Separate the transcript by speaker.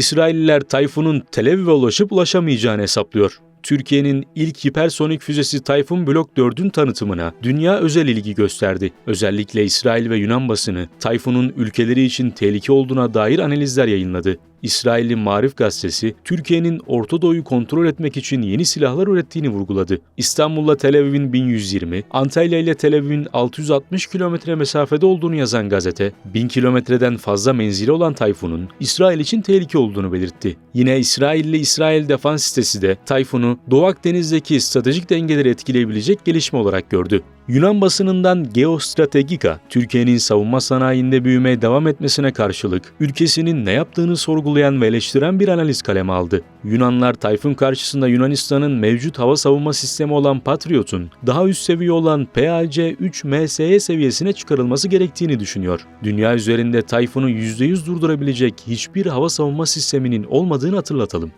Speaker 1: İsrailliler Tayfun'un Tel Aviv'e ulaşıp ulaşamayacağını hesaplıyor. Türkiye'nin ilk hipersonik füzesi Tayfun Blok 4'ün tanıtımına dünya özel ilgi gösterdi. Özellikle İsrail ve Yunan basını Tayfun'un ülkeleri için tehlike olduğuna dair analizler yayınladı. İsrailli Marif gazetesi, Türkiye'nin Orta Doğu'yu kontrol etmek için yeni silahlar ürettiğini vurguladı. İstanbul'la Tel Aviv'in 1120, Antalya ile Tel Aviv'in 660 kilometre mesafede olduğunu yazan gazete, 1000 kilometreden fazla menzili olan Tayfun'un İsrail için tehlike olduğunu belirtti. Yine İsrailli İsrail Defans sitesi de Tayfun'u Doğu Akdeniz'deki stratejik dengeleri etkileyebilecek gelişme olarak gördü. Yunan basınından Geostrategika, Türkiye'nin savunma sanayinde büyümeye devam etmesine karşılık ülkesinin ne yaptığını sorgulayan ve eleştiren bir analiz kaleme aldı. Yunanlar Tayfun karşısında Yunanistan'ın mevcut hava savunma sistemi olan Patriot'un daha üst seviye olan PAC-3 MSE seviyesine çıkarılması gerektiğini düşünüyor. Dünya üzerinde Tayfun'u %100 durdurabilecek hiçbir hava savunma sisteminin olmadığını hatırlatalım.